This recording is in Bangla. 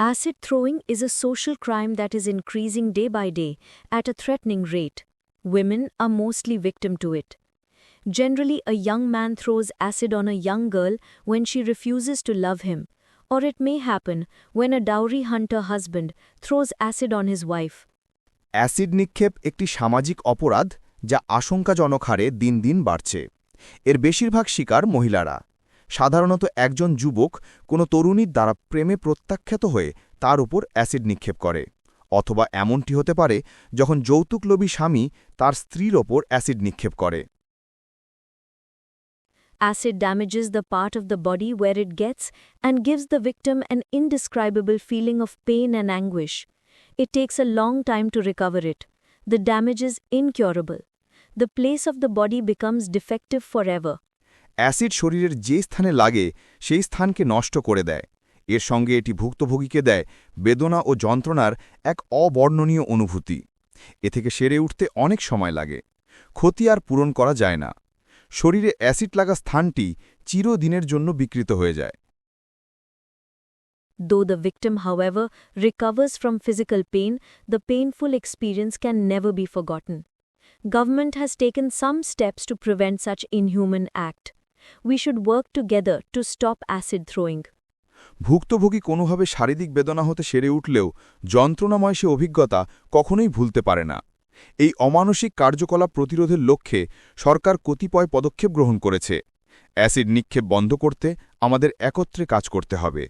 Acid throwing is a social crime that is increasing day by day at a threatening rate. Women are mostly victim to it. Generally, a young man throws acid on a young girl when she refuses to love him, or it may happen when a dowry hunter husband throws acid on his wife. Acid নিক্ষেপ একটি সামাজিক অপরাধ যা আশঙ্কাজনক হারে দিন দিন বাড়ছে এর বেশিরভাগ শিকার মহিলারা সাধারণত একজন যুবক কোনো তরুণীর দ্বারা প্রেমে প্রত্যাখ্যাত হয়ে তার উপর অ্যাসিড নিক্ষেপ করে, অথবা এমনটি হতে পারে যখন যৌতুকলোভী স্বামী তার স্ত্রীর ওপর অ্যাসিড নিক্ষেপ করে। Acid damages the part of the body where it gets and gives the victim an indescribable feeling of pain and anguish it takes a long time to recover it. The damage is incurable. The place of the body becomes defective for ever acid শরীরের যে স্থানে লাগে সেই স্থানকে নষ্ট করে দেয় এর সঙ্গে এটি ভুক্তভোগীকে দেয় বেদনা ও যন্ত্রণার এক অবর্ণনীয় অনুভূতি এ থেকে সেরে উঠতে অনেক সময় লাগে ক্ষতি আর পূরণ করা যায় না শরীরে অ্যাসিড লাগা স্থানটি চিরদিনের জন্য বিকৃত হয়ে যায় Though the victim, however, recovers from physical pain, the painful experience can never be forgotten. Government has taken some steps to prevent such inhuman act. We should work together to stop acid throwing ভুক্তভোগী কোনোভাবে শারীরিক বেদনা হতে সেরে উঠলেও যন্ত্রণাময় সে অভিজ্ঞতা কখনোই ভুলতে পারে না। এই অমানসিক কার্যকলাপ প্রতিরোধের লক্ষ্যে সরকার কতিপয় পদক্ষেপ গ্রহণ করেছে। অ্যাসিড নিক্ষেপ বন্ধ করতে আমাদের একত্রে কাজ করতে হবে।